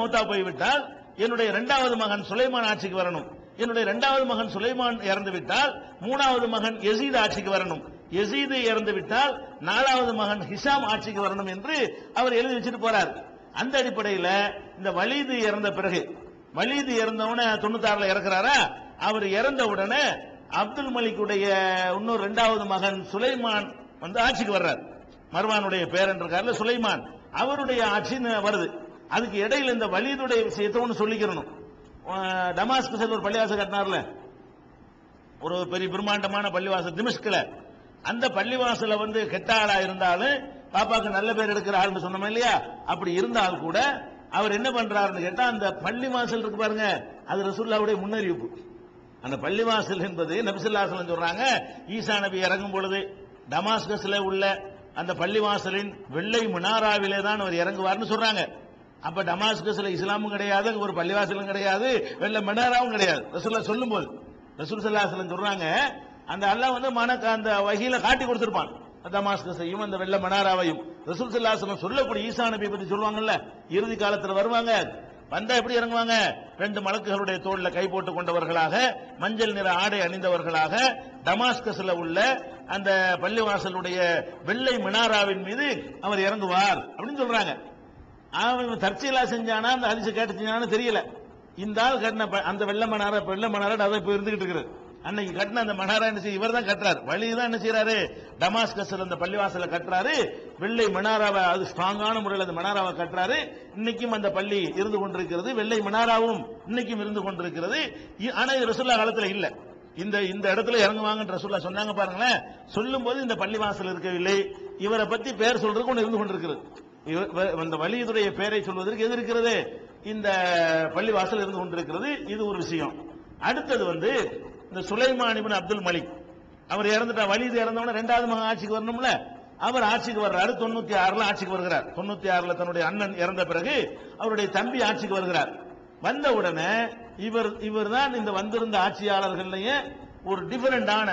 மூத்தா போய்விட்டால் என்னுடைய இரண்டாவது மகன் சுலைமான் ஆட்சிக்கு வரணும். என்னுடைய இரண்டாவது மகன் சுலைமான் இறந்து விட்டால் மூணாவது மகன் எசீத் ஆட்சிக்கு வரணும். எசீது இறந்து விட்டால் நாலாவது மகன் ஹிஷாம் ஆட்சிக்கு வரணும் என்று அவர் எழுதி வச்சுட்டு போறார். அந்த அடிப்படையில் இந்த வலீது இறந்த பிறகு வலீது இறந்தவனே தொண்ணூத்தாறுல இறக்குறாரா? அவர் இறந்த உடனே அப்துல் மலிக்குடைய இன்னொரு இரண்டாவது மகன் சுலைமான் வந்து ஆட்சிக்கு வர்றார். மர்வானுடைய பேரன் இருக்கார்ல சுலைமான். அவருடைய ஆட்சின்னு வருது. அதுக்கு இடையில இந்த வலிதுடைய விஷயத்தை ஒன்று சொல்லிக்கிறணும் டமாஸ்கஸில் ஒரு பள்ளிவாசல் கட்டினார்ல. ஒரு பெரிய பிரம்மாண்டமான பள்ளிவாசல் திமிஷ்கில். அந்த பள்ளிவாசல வந்து கெட்ட ஆளா இருந்தாலும் பாப்பாக்கு நல்ல பேர் எடுக்கிற ஆள்னு சொன்னோம் இல்லையா? அப்படி இருந்தால் கூட அவர் என்ன பண்றாருன்னு கேட்டா அந்த பள்ளிவாசல் இருக்கு பாருங்க அது ரசூல்லாவுடைய முன்னறிவிப்பு. அந்த பள்ளிவாசல் என்பது நபிசுல்லாசலம் சொல்றாங்க ஈசா நபி இறங்கும் பொழுது டமாஸ்கஸ்ல உள்ள அந்த பள்ளிவாசலின் வெள்ளை மினாராவிலே தான் அவர் இறங்குவார்னு சொல்றாங்க. அப்ப டமாஸ்கஸ்ல இஸ்லாமும் கிடையாது அங்க ஒரு பள்ளிவாசலும் கிடையாது வெள்ளை மினாராவும் கிடையாது. ரசூல்லா சொல்லும் போது ரசூல் சல்லாஹலம் சொல்றாங்க அந்த அல்லாஹ் வந்து மனக்கு அந்த வகையில காட்டி கொடுத்திருப்பான். தமாஸ்கஸையும் அந்த வெள்ள மனாராவையும் ரசூல் சல்லாஹலம் சொல்லக்கூடிய ஈசா நபி பத்தி சொல்லுவாங்கல்ல இறுதி காலத்துல வருவாங்க வந்தா எப்படி இறங்குவாங்க? ரெண்டு மலக்குகளுடைய தோல்ல கை போட்டு கொண்டவர்களாக மஞ்சள் நிற ஆடை அணிந்தவர்களாக டமாஸ்கஸ்ல உள்ள அந்த பள்ளிவாசலுடைய வெள்ளை மினாராவின் மீது அவர் இறங்குவார் அப்படின்னு சொல்றாங்க. அவன் தற்செயலா செஞ்சானா அந்த ஹரிசு கேட்டு செஞ்சானு தெரியல. இந்த ஆள் கட்டின ப- அந்த வெள்ள மணாரா வெள்ள மணாரா அதை இப்ப இருந்துகிட்டு இருக்கிறது அன்னைக்கு கட்டின அந்த மணாரா என்ன செய்ய இவர் தான் கட்டுறாரு. வழி தான் என்ன செய்யறாரு டமாஸ்கஸ்ல அந்த பள்ளிவாசல கட்டுறாரு. வெள்ளை மணாராவை அது ஸ்ட்ராங்கான முறையில் அந்த மணாராவை கட்டுறாரு. இன்னைக்கும் அந்த பள்ளி இருந்து கொண்டிருக்கிறது. வெள்ளை மணாராவும் இன்னைக்கும் இருந்து கொண்டிருக்கிறது. ஆனா இது ரசுல்லா காலத்துல இல்ல. இந்த இந்த இடத்துல இறங்குவாங்கன்ற ரசுல்லா சொன்னாங்க பாருங்களேன். சொல்லும் போது இந்த பள்ளிவாசல் இருக்கவில்லை. இவரை பத்தி பேர் சொல்றதுக்கு ஒன்று இருந்து கொண்டிருக்கிறது. இந்த அந்த வலியுடைய பெயரை சொல்வதற்கு எது இருக்கிறது? இந்த பள்ளிவாசல் இருந்து கொண்டிருக்கிறது. இது ஒரு விஷயம். அடுத்தது வந்து இந்த சுலைமான் அப்துல் மலிக். அவர் இறந்துட்டா வலிது இறந்தவன ரெண்டாவது மகன் ஆட்சிக்கு வரணும்ல? அவர் ஆட்சிக்கு வர்றாரு. தொண்ணூத்தி ஆறுல ஆட்சிக்கு வருகிறார். தொண்ணூத்தி ஆறுல தன்னுடைய அண்ணன் இறந்த பிறகு அவருடைய தம்பி ஆட்சிக்கு வருகிறார். வந்த உடனே இவர் இவர் தான் இந்த வந்திருந்த ஆட்சியாளர்கள்லயே ஒரு டிஃபரெண்டான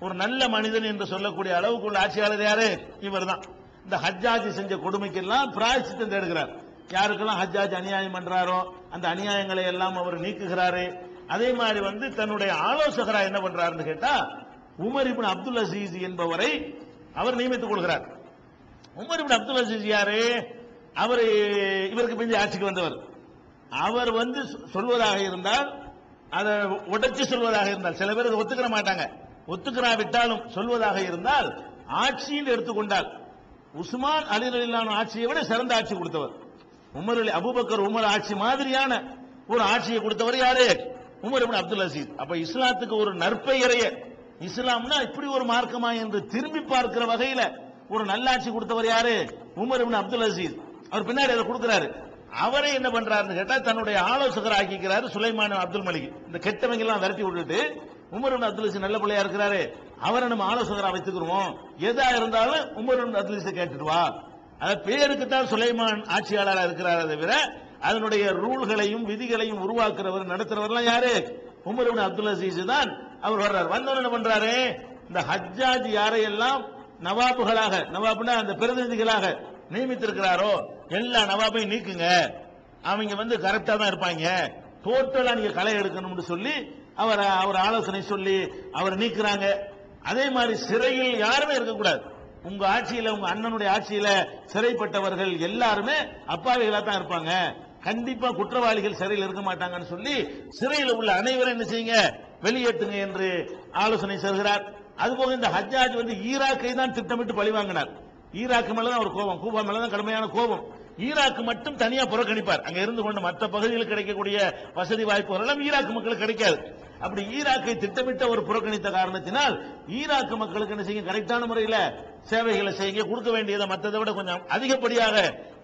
ஒரு நல்ல மனிதன் என்று சொல்லக்கூடிய அளவுக்குள்ள ஆட்சியாளர் யாரு? இவர் தான் இந்த ஹஜ்ஜாஜி செஞ்ச கொடுமைக்கெல்லாம் பிராய்ச்சித்தம் தேடுகிறார். யாருக்கெல்லாம் ஹஜ்ஜாஜ் அநியாயம் பண்றாரோ அந்த அநியாயங்களை எல்லாம் அவர் நீக்குகிறாரு. அதே மாதிரி வந்து தன்னுடைய ஆலோசகரா என்ன பண்றாருன்னு கேட்டா உமர் இபின் அப்துல் அசீஸ் என்பவரை அவர் நியமித்துக் கொள்கிறார். உமர் இபின் அப்துல் அசீஸ் யாரு? அவர் இவருக்கு பிந்தி ஆட்சிக்கு வந்தவர். அவர் வந்து சொல்வதாக இருந்தால் அதை உடைச்சு சொல்வதாக இருந்தால் சில பேர் அதை ஒத்துக்கிற மாட்டாங்க. ஒத்துக்கிறாவிட்டாலும் சொல்வதாக இருந்தால் ஆட்சியில் எடுத்துக்கொண்டால் உஸ்மான் அலிரலிலான ஆட்சியை விட சிறந்த ஆட்சி கொடுத்தவர். உமர் அலி அபூபக்கர் உமர் ஆட்சி மாதிரியான ஒரு ஆட்சியை கொடுத்தவர் யாரு? Umar ibn Abdul Aziz. அப்ப இஸ்லாத்துக்கு ஒரு நற்பெயரைய இஸ்லாம்னா இப்படி ஒரு மார்க்கமா என்று திரும்பி பார்க்கிற வகையில ஒரு நல்லாட்சி கொடுத்தவர் யாரு? Umar ibn Abdul Aziz. அவர் பின்னாடி அதை கொடுக்கிறாரு. அவரே என்ன பண்றாருன்னு கேட்டா தன்னுடைய ஆலோசகர் ஆக்கிக்கிறாரு சுலைமான் அப்துல் மலிக். இந்த கெட்டவங்க எல்லாம் விரட்டி விட்டுட்டு உமர் இப்னு அப்துல் நல்ல பிள்ளையா இருக்கிறாரு. அவரை நம்ம ஆலோசகரா வைத்துக்கிறோம் எதா இருந்தாலும் உமர் இப்னு அப்துல் அசீஸ் கேட்டுட்டு வா. பேருக்கு தான் சுலைமான் ஆட்சியாளரா இருக்கிறாரே தவிர அதனுடைய ரூல்களையும் விதிகளையும் உருவாக்குறவர் நடத்துறவர்லாம் யாரு? உமர் இப்னு அப்துல் அசீஸ் தான் அவர் வர்றார். வந்தவர் என்ன பண்றாரு? இந்த ஹஜ்ஜாஜ் யாரையெல்லாம் நவாபுகளாக நவாப்னா அந்த பிரதிநிதிகளாக நியமித்திருக்கிறாரோ எல்லா நவாபையும் நீக்குங்க. அவங்க வந்து கரெக்டா தான் இருப்பாங்க. டோட்டலா நீங்க களை எடுக்கணும்னு சொல்லி அவர் அவர் ஆலோசனை சொல்லி அவர் நீக்குறாங்க. அதே மாதிரி சிறையில் யாருமே இருக்கக்கூடாது. உங்க ஆட்சியில உங்க அண்ணனுடைய ஆட்சியில சிறைப்பட்டவர்கள் எல்லாருமே அப்பாவிகளா தான் இருப்பாங்க. கண்டிப்பா குற்றவாளிகள் சிறையில் இருக்க மாட்டாங்கன்னு சொல்லி சிறையில் உள்ள அனைவரும் என்ன செய்யுங்க? வெளியேற்றுங்க என்று ஆலோசனை செல்கிறார் அதுபோக இந்த ஹஜ்ஜாஜ் வந்து ஈராக்கை தான் திட்டமிட்டு பழி வாங்கினார். ஈராக்கு மேலதான் ஒரு கோபம் கூபா மேலதான் கடுமையான கோபம். ஈராக்கு மட்டும் தனியா புறக்கணிப்பார். அங்க இருந்து கொண்டு மற்ற பகுதிகளில் கிடைக்கக்கூடிய வசதி வாய்ப்புகள் எல்லாம் ஈராக் மக்களுக்கு கிடைக்காது. அப்படி ஈராக்கை திட்டமிட்ட ஒரு புறக்கணித்த காரணத்தினால் ஈராக் மக்களுக்கு என்ன செய்யுங்க கரெக்டான முறையில் சேவைகளை செய்யுங்க கொடுக்க வேண்டியதை மற்றதை விட கொஞ்சம் அதிகப்படியாக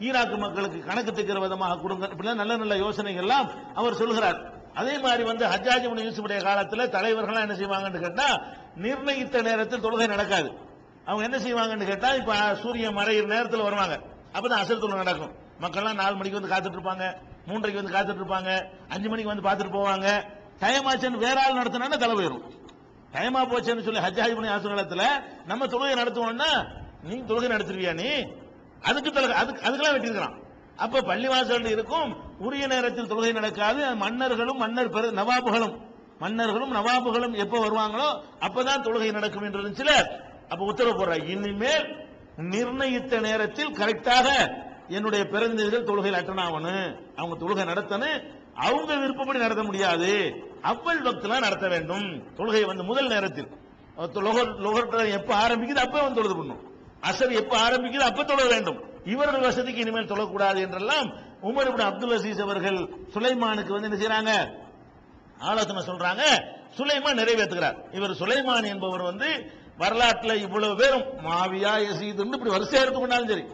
ஈராக் மக்களுக்கு கணக்கு தைக்கிற விதமாக கொடுங்க. இப்படிலாம் நல்ல நல்ல யோசனைகள்லாம் அவர் சொல்கிறார். அதே மாதிரி வந்து ஹஜ்ஜாஜ் இப்னு யூசுஃபுடைய காலத்தில் தலைவர்கள்லாம் என்ன செய்வாங்கன்னு கேட்டா நிர்ணயித்த நேரத்தில் தொழுகை நடக்காது. அவங்க என்ன செய்வாங்கன்னு கேட்டா இப்ப சூரியன் மறையிற நேரத்தில் வருவாங்க. அப்பதான் அசல் தொழுகை நடக்கும். மக்கள்லாம் நாலு மணிக்கு வந்து காத்துட்டு இருப்பாங்க மூன்றரைக்கு வந்து காத்துட்டு இருப்பாங்க அஞ்சு மணிக்கு வந்து பார்த்துட்டு போவாங்க. டைம் ஆச்சுன்னு வேற ஆள் நடத்தினா தலை போயிடும் டைமா போச்சுன்னு சொல்லி ஹஜ்ஜாஜ் பண்ணி ஆசு நம்ம தொழுகை நடத்துவோம்னா நீ தொழுகை நடத்துருவியா நீ? அதுக்கு தலை அதுக்கு அதுக்கெல்லாம் வெட்டியிருக்கிறான். அப்ப பள்ளிவாசல் இருக்கும் உரிய நேரத்தில் தொழுகை நடக்காது மன்னர்களும் மன்னர் பெரு நவாபுகளும் மன்னர்களும் நவாபுகளும் எப்ப வருவாங்களோ அப்பதான் தொழுகை நடக்கும் என்று இருந்துச்சுல. அப்ப உத்தரவு போடுற இனிமேல் நிர்ணயித்த நேரத்தில் கரெக்டாக என்னுடைய பிரதிநிதிகள் தொழுகையில் அட்டன் அவங்க தொழுகை நடத்தணும். அவங்க விருப்பப்படி நடத்த முடியாது. அவ்வள் பக்தெல்லாம் நடத்த வேண்டும். தொழுகை வந்து முதல் நேரத்தில். எப்ப ஆரம்பிக்குது அப்ப வந்து தொழுது பண்ணும் அசர் எப்ப ஆரம்பிக்குது அப்ப தொழ வேண்டும். இவர்கள் வசதிக்கு இனிமேல் தொழக்கூடாது என்றெல்லாம் உமர் இப்படி அப்துல் அசீஸ் அவர்கள் சுலைமானுக்கு வந்து என்ன செய்யறாங்க ஆலோசனை சொல்றாங்க. சுலைமான் நிறைவேற்றுகிறார். இவர் சுலைமான் என்பவர் வந்து வரலாற்றுல இவ்வளவு பேரும் மாவியா யசீதுன்னு இப்படி வரிசையா எடுத்துக்கொண்டாலும் சரி.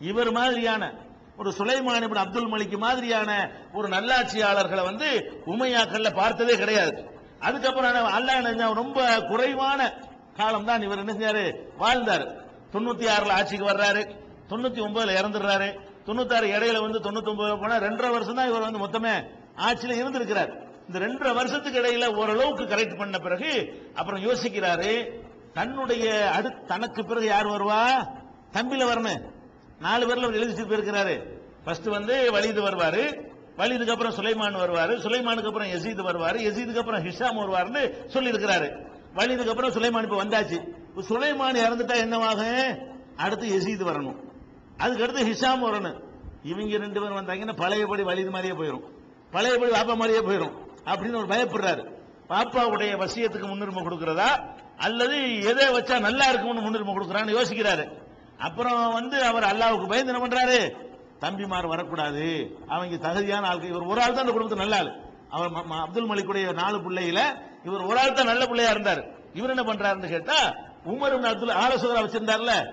இவர் மாதிரியான ஒரு சுலைமான் இப்படி அப்துல் மலிக் மாதிரியான ஒரு நல்லாட்சியாளர்களை வந்து உமையாக்கள்ல பார்த்ததே கிடையாது. அதுக்கப்புறம் அல்லாஹ் என்ன ரொம்ப குறைவான காலம் தான் இவர் என்ன செஞ்சாரு வாழ்ந்தாரு. தொண்ணூத்தி ஆறுல ஆட்சிக்கு வர்றாரு. தொண்ணூத்தி ஒன்பதுல இறந்துடுறாரு. தொண்ணூத்தாறு இடையில வந்து தொண்ணூத்தி ஒன்பது போனா ரெண்டரை வருஷம் தான் இவர் வந்து மொத்தமே ஆட்சியில இருந்திருக்கிறார். இந்த ரெண்டரை வருஷத்துக்கு இடையில ஓரளவுக்கு கரெக்ட் பண்ண பிறகு அப்புறம் யோசிக்கிறாரு தன்னுடைய அடு தனக்கு பிறகு யார் வருவா? தம்பில வரணும். நாலு பேர்ல அவர் எழுதிட்டு போயிருக்கிறாரு. ஃபர்ஸ்ட் வந்து வலிது வருவாரு. வலிதுக்கு அப்புறம் சுலைமான் வருவாரு. சுலைமானுக்கு அப்புறம் எசீது வருவாரு. எசீதுக்கு அப்புறம் ஹிஷாம் வருவாருன்னு சொல்லி இருக்கிறாரு வலிதுக்கு அப்புறம் சுலைமான் இப்ப வந்தாச்சு. சுலைமான் இறந்துட்டா என்னவாகும் அடுத்து எசீது வரணும். அதுக்கு அடுத்து ஹிஷாம் வரணும். இவங்க ரெண்டு பேரும் வந்தாங்கன்னா பழையபடி வலிது மாதிரியே போயிடும் பழையபடி பாப்பா மாதிரியே போயிடும் அப்படின்னு ஒரு பயப்படுறாரு. பாப்பாவுடைய வசியத்துக்கு முன்னுரிமை கொடுக்கிறதா? அல்லது எதை வச்சா நல்லா இருக்கும்னு முன்னுரிமை கொடுக்குறான்னு யோசிக்கிறாரு. அப்புறம் வந்து அவர் அல்லாவுக்கு பயந்து என்ன பண்றாரு? தம்பிமார் வரக்கூடாது. அவங்க தகுதியான ஆளுக்கு இவர் ஒரு ஆள் தான் அந்த குடும்பத்துக்கு நல்ல ஆள். அவர் ம- அப்துல் மலிக்குடைய நாலு பிள்ளையில இவர் ஒரு ஆள் தான் நல்ல பிள்ளையா இருந்தார். இவர் என்ன பண்றாருன்னு கேட்டா உமர் அப்துல் ஆலோசகரா வச்சிருந்தார்ல.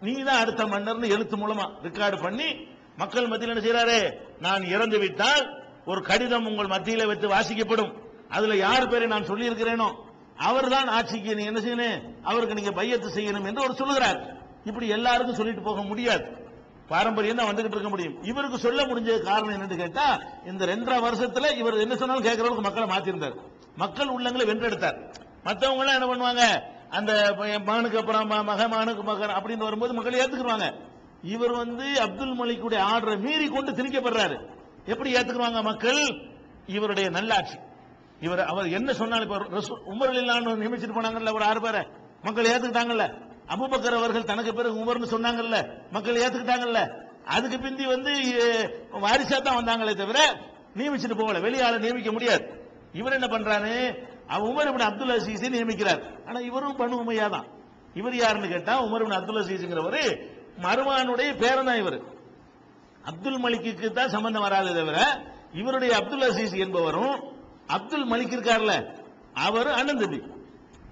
நீ தான் அடுத்த மன்னர்னு எழுத்து மூலமா ரெக்கார்டு பண்ணி மக்கள் மத்தியில் என்ன செய்யறாரு நான் இறந்து விட்டால் ஒரு கடிதம் உங்கள் மத்தியில வைத்து வாசிக்கப்படும். அதுல யார் பேரை நான் சொல்லி இருக்கிறேனோ அவர்தான் ஆட்சிக்கு நீ என்ன செய்யணும்? அவருக்கு நீங்க பையத்து செய்யணும் என்று அவர் சொல்லுகிறார். இப்படி எல்லாருக்கும் சொல்லிட்டு போக முடியாது. பாரம்பரியம் தான் வந்துகிட்டு இருக்க முடியும். இவருக்கு சொல்ல முடிஞ்ச காரணம் என்னன்னு கேட்டா இந்த ரெண்டரை வருஷத்துல இவர் என்ன சொன்னாலும் கேட்கறவங்க மக்களை மாத்திருந்தார். மக்கள் உள்ளங்களை வென்றெடுத்தார். மற்றவங்க எல்லாம் என்ன பண்ணுவாங்க? அந்த மகனுக்கு அப்புறம் மக மகனுக்கு மகன் அப்படின்னு வரும்போது மக்கள் ஏத்துக்குவாங்க இவர் வந்து அப்துல் மலிக்குடைய ஆர்டரை மீறி கொண்டு திணிக்கப்படுறாரு. எப்படி ஏத்துக்குவாங்க மக்கள்? இவருடைய நல்லாட்சி. இவர் அவர் என்ன சொன்னாலும் இப்ப ரசூ- உமர் இல்லான்னு நியமிச்சிட்டு போனாங்கல்ல ஒரு ஆறு பேரை. மக்கள் ஏத்துக்கிட்டாங்கல்ல. அபுபக்கர் அவர்கள் தனக்கு பிறகு உமர்னு சொன்னாங்கல்ல மக்கள் ஏத்துக்கிட்டாங்கல்ல. அதுக்கு பிந்தி வந்து வாரிசா தான் வந்தாங்களே தவிர நியமிச்சுட்டு போகல. வெளியால நியமிக்க முடியாது. இவர் என்ன பண்றாரு? உமர் இப்படி அப்துல் அசீஸை நியமிக்கிறார். ஆனா இவரும் பனு உமையா தான். இவர் யாருன்னு கேட்டா உமர் அப்துல் அசீஸ்ங்கிறவர் மருமானுடைய பேரன் தான் இவர். அப்துல் மலிக்கு தான் சம்பந்தம் வராதே தவிர இவருடைய அப்துல் அசீஸ் என்பவரும் அப்துல் மலிக் இருக்கார்ல அவர் அண்ணன் தம்பி.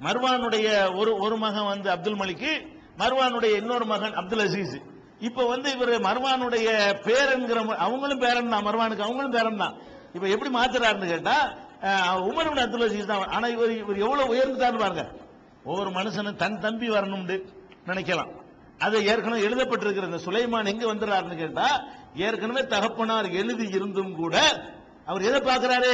மர்வானுடைய ஒரு ஒரு மகன் வந்து அப்துல் மலிக்கு மர்வானுடைய இன்னொரு மகன் அப்துல் அசீஸ். இப்ப வந்து இவர் மர்வானுடைய பேரன்கிற அவங்களும் பேரன் தான் மர்வானுக்கு அவங்களும் பேரன் தான். இப்ப எப்படி மாத்துறாருன்னு கேட்டா உமர் அப்துல் அசீஸ் தான். ஆனா இவர் இவர் எவ்வளவு உயர்ந்துட்டாரு பாருங்க. ஒவ்வொரு மனுஷனும் தன் தம்பி வரணும்னு நினைக்கலாம். அது ஏற்கனவே எழுதப்பட்டிருக்கிற இந்த சுலைமான் எங்க வந்துடுறாருன்னு கேட்டா ஏற்கனவே தகப்பனார் எழுதி இருந்தும் கூட அவர் எதை பார்க்கிறாரு?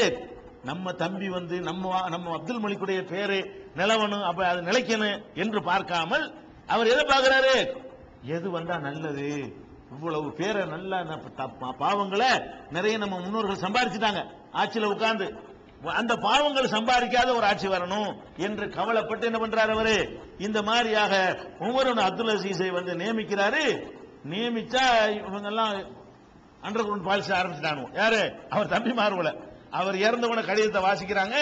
நம்ம தம்பி வந்து நம்ம வா- நம்ம அப்துல் மலிக்குடைய பேரு நிலவணும் அப்ப அது நிலைக்கணும் என்று பார்க்காமல் அவர் எதை பார்க்கிறாரு? எது வந்தா நல்லது? இவ்வளவு பேரை நல்ல பாவங்களை நிறைய நம்ம முன்னோர்கள் சம்பாதிச்சுட்டாங்க ஆட்சியில் உட்கார்ந்து. அந்த பாவங்கள் சம்பாதிக்காத ஒரு ஆட்சி வரணும் என்று கவலைப்பட்டு என்ன பண்றாரு அவரு? இந்த மாதிரியாக உமரன் அப்துல் அசீஸை வந்து நியமிக்கிறாரு. நியமிச்சா இவங்க எல்லாம் அண்டர் கிரவுண்ட் பாலிசி ஆரம்பிச்சிட்டானு யாரு? அவர் தம்பி மாறுவலை அவர் இறந்தவன கடிதத்தை வாசிக்கிறாங்க.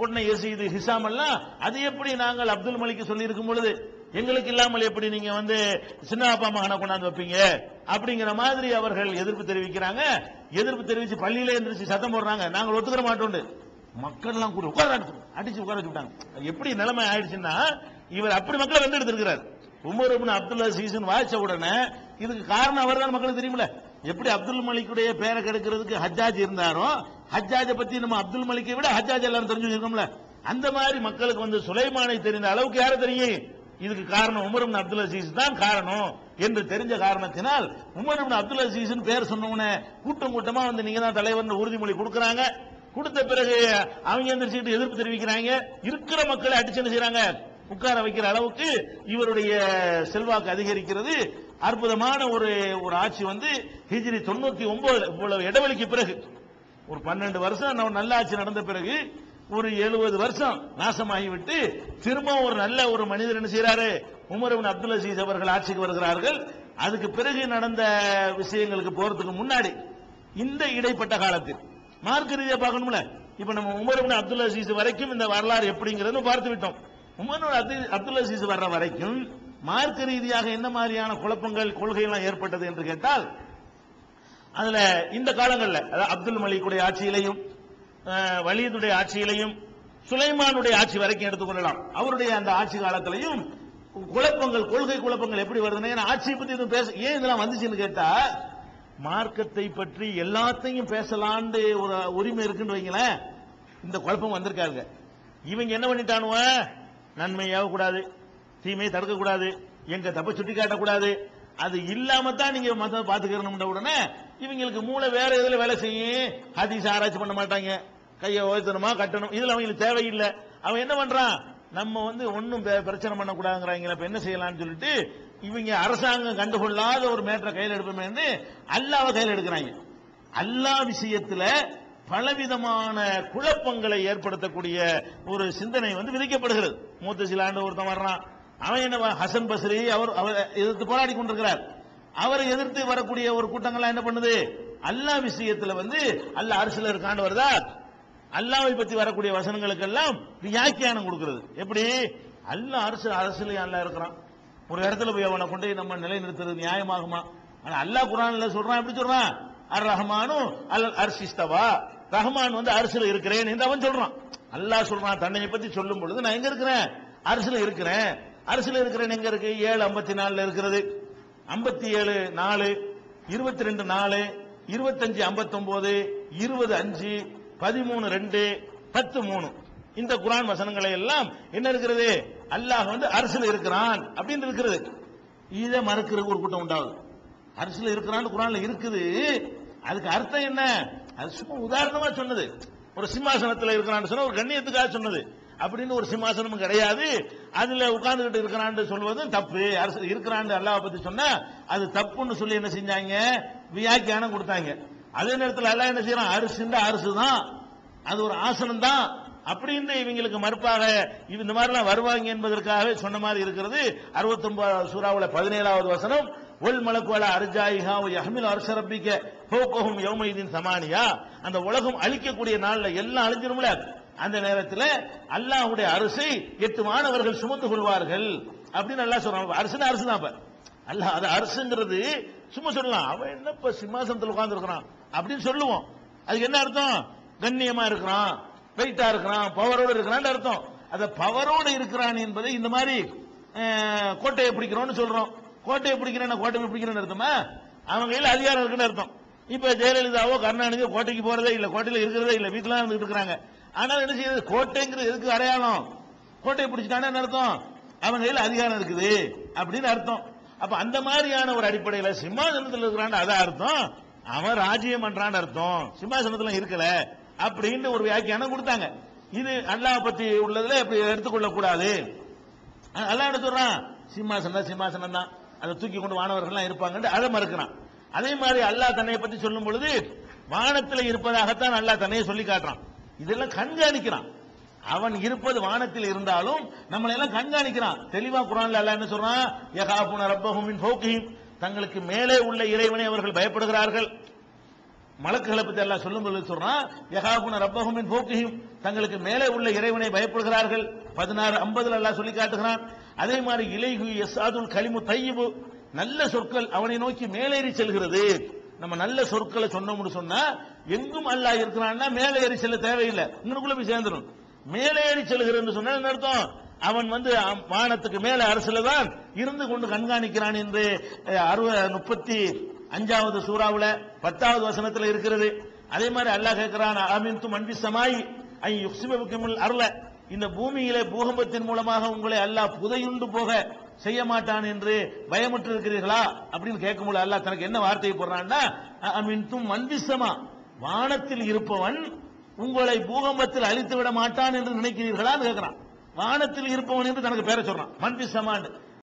உடனே எசீது ஹிசாம் எல்லாம் அது எப்படி நாங்கள் அப்துல் மலிக்கு சொல்லி இருக்கும் பொழுது எங்களுக்கு இல்லாமல் எப்படி நீங்க வந்து சின்ன அப்பா மகனை கொண்டாந்து வைப்பீங்க? அப்படிங்கிற மாதிரி அவர்கள் எதிர்ப்பு தெரிவிக்கிறாங்க. எதிர்ப்பு தெரிவிச்சு பள்ளியில எந்திரிச்சு சத்தம் போடுறாங்க. நாங்கள் ஒத்துக்கிற மாட்டோம் மக்கள் எல்லாம் கூட உட்கார அடிச்சு உட்கார வச்சுட்டாங்க. எப்படி நிலைமை ஆயிடுச்சுன்னா இவர் அப்படி மக்களை வென்றெடுத்திருக்கிறார். உமர் இப்னு அப்துல் அசீஸ்னு வாய்ச்ச உடனே இதுக்கு காரணம் அவர் தான் மக்களுக்கு தெரியுமில்ல. எப்படி அப்துல் மலிக்குடைய பேரை கெடுக்கிறதுக்கு ஹஜ்ஜாஜ் இருந்தாரோ ஹஜ்ஜாஜை பத்தி நம்ம அப்துல் மலிக்கை விட ஹஜ்ஜாஜ் எல்லாரும் தெரிஞ்சு வச்சிருக்கோம்ல. அந்த மாதிரி மக்களுக்கு வந்து சுலைமானை தெரிந்த அளவுக்கு யாரை தெரியும்? இதுக்கு காரணம் உமர் அப்துல் அசீஸ் தான் காரணம் என்று தெரிஞ்ச காரணத்தினால் உமர் அப்துல் அசீஸ் பேர் சொன்னவன கூட்டம் கூட்டமா வந்து நீங்க தான் தலைவர் உறுதிமொழி கொடுக்கறாங்க. கொடுத்த பிறகு அவங்க எந்திரிச்சுட்டு எதிர்ப்பு தெரிவிக்கிறாங்க. இருக்கிற மக்களை அடிச்சு என்ன செய்றாங்க? உட்கார வைக்கிற அளவுக்கு இவருடைய செல்வாக்கு அதிகரிக்கிறது. அற்புதமான ஒரு ஒரு ஆட்சி வந்து ஹிஜிரி தொண்ணூத்தி ஒன்பது இவ்வளவு இடைவெளிக்கு பிறகு. ஒரு பன்னெண்டு வருஷம் நம்ம நல்ல ஆட்சி நடந்த பிறகு ஒரு எழுபது வருஷம் நாசமாகிவிட்டு திரும்ப ஒரு நல்ல ஒரு மனிதர் என்ன செய்யறாரு உமரவன் அப்துல் அசீஸ் அவர்கள் ஆட்சிக்கு வருகிறார்கள். அதுக்கு பிறகு நடந்த விஷயங்களுக்கு போறதுக்கு முன்னாடி இந்த இடைப்பட்ட காலத்தில் மார்க்க ரீதியாக பார்க்கணும்ல? இப்ப நம்ம உமரவன் அப்துல் அசீஸ் வரைக்கும் இந்த வரலாறு எப்படிங்கிறத பார்த்து விட்டோம். உமரவன் அப்துல் அசீஸ் வர்ற வரைக்கும் மார்க்க ரீதியாக என்ன மாதிரியான குழப்பங்கள் கொள்கையெல்லாம் ஏற்பட்டது என்று கேட்டால் அதுல இந்த காலங்களில் அதாவது அப்துல் மலிக்குடைய ஆட்சியிலையும் அஹ், ஆட்சியிலையும் சுலைமானுடைய ஆட்சி வரைக்கும் எடுத்துக்கொள்ளலாம் அவருடைய அந்த ஆட்சி காலத்திலையும் குழப்பங்கள் கொள்கை குழப்பங்கள் எப்படி வருதுன்னா ஏன்னா ஆட்சியை பத்தி எதுவும் பேச ஏன் இதெல்லாம் வந்துச்சுன்னு கேட்டா மார்க்கத்தை பற்றி எல்லாத்தையும் பேசலான்னு ஒரு உரிமை இருக்குன்னு வைங்களேன் இந்த குழப்பம் வந்திருக்காங்க இவங்க என்ன பண்ணிட்டானுவ? நன்மையாக கூடாது தீமையை தடுக்கக்கூடாது எங்க தப்ப சுட்டி காட்டக்கூடாது அது இல்லாம தான் நீங்க மத்த பாத்துக்கிறோம் உடனே இவங்களுக்கு மூளை வேற எதுல வேலை செய்யும்? ஹதீஸ் ஆராய்ச்சி பண்ண மாட்டாங்க. கையை ஓய்த்தணுமா கட்டணும். இதுல அவங்களுக்கு தேவையில்லை. அவன் என்ன பண்றான்? நம்ம வந்து ஒன்னும் பிரச்சனை பண்ணக்கூடாதுங்கிறாங்க. இப்ப என்ன செய்யலாம்னு சொல்லிட்டு இவங்க அரசாங்கம் கண்டுகொள்ளாத ஒரு மேட்டரை கையில் எடுப்போமே அல்லாவை கையில் எடுக்கிறாங்க. அல்லாஹ் விஷயத்துல பலவிதமான குழப்பங்களை ஏற்படுத்தக்கூடிய ஒரு சிந்தனை வந்து விதிக்கப்படுகிறது. மூத்த சிலாண்டு ஒருத்தன் வர்றான். அவன் என்ன ஹசன் பஸ்ரி அவர் அவர் எதிர்த்து போராடி கொண்டிருக்கிறார். அவரை எதிர்த்து வரக்கூடிய ஒரு கூட்டங்கள்லாம் என்ன பண்ணுது? அல்லாஹ் விஷயத்துல வந்து அல்ல அரசுல இருக்காண்டு வருதா அல்லாவை பத்தி வரக்கூடிய வசனங்களுக்கெல்லாம் வியாக்கியானம் கொடுக்கிறது. எப்படி? அல்லாஹ் அரசு அரசுல அல்ல இருக்கிறான். ஒரு இடத்துல போய் அவனை கொண்டு போய் நம்ம நிலைநிறுத்துறது நியாயமாகுமா? ஆனா அல்லாஹ் குரான்ல சொல்றான் எப்படி சொல்றான்? அர் ரஹ்மானும் அல் அர்ஷிஸ்தவா ரஹ்மான் வந்து அரசுல இருக்கிறேன் என்று அவன் சொல்றான். அல்லாஹ் சொல்றான் தன்னை பத்தி சொல்லும் பொழுது நான் எங்க இருக்கிறேன்? அரசுல இருக்கிறேன். அரசுல இருக்கிறேன் எங்க இருக்கு? ஏழு ஐம்பத்தி நாலுல இருக்கிறது. ஐம்பத்தி ஏழு நாலு இருபத்தி ரெண்டு நாலு இருபத்தஞ்சு ஐம்பத்தொன்பது இருபது அஞ்சு பதிமூணு ரெண்டு பத்து மூணு. இந்த குரான் வசனங்களை எல்லாம் என்ன இருக்கிறது? அல்லாஹ் வந்து அரசுல இருக்கிறான் அப்படின்னு இருக்கிறது. இதை மறுக்கிறதுக்கு ஒரு கூட்டம் உண்டாகுது. அரசுல இருக்கிறான்னு குரான்ல இருக்குது. அதுக்கு அர்த்தம் என்ன? அது சும்மா உதாரணமா சொன்னது. ஒரு சிம்மாசனத்தில் இருக்கிறான்னு சொன்ன ஒரு கண்ணியத்துக்காக சொன்னது. அப்படின்னு ஒரு சிம்மாசனமும் கிடையாது. அதுல உட்கார்ந்துகிட்டு இருக்கிறான்னு சொல்வது தப்பு. அரசு இருக்கிறான்னு அல்லாவை பத்தி சொன்னா அது தப்புன்னு சொல்லி என்ன செஞ்சாங்க? வியாக்கியானம் கொடுத்தாங்க. அதே நேரத்தில் அல்லா என்ன செய்யறான்? அரிசுன்ற அரசு தான் அது ஒரு ஆசனம் தான் அப்படின்னு இவங்களுக்கு மறுப்பாக இந்த மாதிரிலாம் வருவாங்க என்பதற்காகவே சொன்ன மாதிரி இருக்கிறது. அறுபத்தி ஒன்பதாவது சூறாவில் பதினேழாவது வசனம் ஒல் மலக்குவல அர்ஜாயிகா யஹ்மில் அரசரப்பிக்க போக்கோகும் யோமைதின் சமானியா. அந்த உலகம் அழிக்கக்கூடிய நாளில் எல்லாம் அழிஞ்சிரும்ல. அந்த நேரத்தில் அல்லாஹ்வுடைய அரசை எட்டு மாணவர்கள் சுமந்து கொள்வார்கள் அப்படின்னு நல்லா சொல்றாங்க அரசுனா அரசு தான் அப்ப. அல்லாஹ் அது அரசுங்கிறது சும்மா சொல்லலாம். அவன் என்னப்ப சிம்மாசனத்தில் உட்கார்ந்து இருக்கிறான் அப்படின்னு சொல்லுவோம். அதுக்கு என்ன அர்த்தம்? கண்ணியமா இருக்கிறான் வெயிட்டா இருக்கிறான் பவரோடு இருக்கிறான் அர்த்தம். அத பவரோடு இருக்கிறான் என்பதை இந்த மாதிரி கோட்டையை பிடிக்கிறோம்னு சொல்றோம். கோட்டையை பிடிக்கிறேன் கோட்டையை பிடிக்கிறேன்னு அர்த்தமா? அவன் கையில் அதிகாரம் இருக்குன்னு அர்த்தம். இப்ப ஜெயலலிதாவோ கருணாநிதியோ கோட்டைக்கு போறதே இல்ல கோட்டையில இருக்கிறதே இல்ல வீட்டுல இருந்துட்டு இருக்கிறாங்க. ஆனால் என்ன செய்யுது கோட்டைங்கிறது எதுக்கு அடையாளம்? கோட்டையை பிடிச்சிட்டானே என்ன அர்த்தம்? அவன் கையில் அதிகாரம் இருக்குது அப்படின்னு அர்த்தம். அப்ப அந்த மாதிரியான ஒரு அடிப்படையில் சிம்மாசனத்தில் இருக்கிறான் அதான் அர்த்தம். அவன் ராஜ்யம் பண்றான்னு அர்த்தம். சிம்மாசனத்துல இருக்கல அப்படின்னு ஒரு வியாக்கியானம் கொடுத்தாங்க. இது அல்லாஹ் பத்தி உள்ளதுல இப்படி எடுத்துக்கொள்ள கூடாது. அல்லாஹ் என்ன சொல்றான்? சிம்மாசனம் தான் சிம்மாசனம் தான் அதை தூக்கி கொண்டு வானவர்கள்லாம் இருப்பாங்கன்னு அதை மறுக்கிறான். அதே மாதிரி அல்லாஹ் தன்னை பத்தி சொல்லும் பொழுது வானத்தில் இருப்பதாகத்தான் அல்லாஹ் தன்னையை சொல்லி காட்டுறான். இதெல்லாம் கண்காணிக்கிறான். அவன் இருப்பது வானத்தில் இருந்தாலும் நம்மளை எல்லாம் கண்காணிக்கிறான். தெளிவா குரான்ல அல்ல என்ன சொல்றான்? யகாபுன ரப்பஹும் ஃபௌகிஹிம் தங்களுக்கு மேலே உள்ள இறைவனை அவர்கள் பயப்படுகிறார்கள். மலக்குகளை பத்தி எல்லாம் சொல்லும் பொழுது சொல்றான் யகாபுன ரப்பஹும் மின் ஃபௌகிஹிம் தங்களுக்கு மேலே உள்ள இறைவனை பயப்படுகிறார்கள். பதினாறு ஐம்பதுல எல்லாம் சொல்லி காட்டுகிறான். அதே மாதிரி இலைகு எஸ்ஆதுல் கலிமு தையிபு. நல்ல சொற்கள் அவனை நோக்கி மேலேறி செல்கிறது. நம்ம நல்ல சொற்களை சொன்னோம்னு சொன்னா எங்கும் அல்லாஹ் இருக்கிறான்னா மேலே ஏறி செல்ல தேவையில்லை. உங்களுக்குள்ள போய் சேர்ந்துடும் மேலே ஏறி செல்கிறன்னு சொன்னா என்ன அர்த்தம்? அவன் வந்து வானத்துக்கு மேல அரசுல தான் இருந்து கொண்டு கண்காணிக்கிறான் என்று அஹ், அறுவ முப்பத்தி அஞ்சாவது சூறாவில் பத்தாவது வசனத்தில் இருக்கிறது. அதே மாதிரி அல்லாஹ் கேட்கிறான் அமின் து மன்பி சமாய் ஐ யுக்சிபுக்குமுல் அருள. இந்த பூமியிலே பூகம்பத்தின் மூலமாக உங்களை அல்லாஹ் புதையுண்டு போக செய்ய மாட்டான் என்று பயமுற்று இருக்கிறீர்களா அப்படின்னு கேட்கும்போது அல்லாஹ் தனக்கு என்ன வார்த்தையை போடுறான்னா அமின் தும் வானத்தில் இருப்பவன் உங்களை பூகம்பத்தில் அழித்து விட மாட்டான் என்று நினைக்கிறீர்களான்னு கேட்கிறான். வானத்தில் இருப்பவன் என்று தனக்கு பேரை சொல்றான். மன்பிசமான்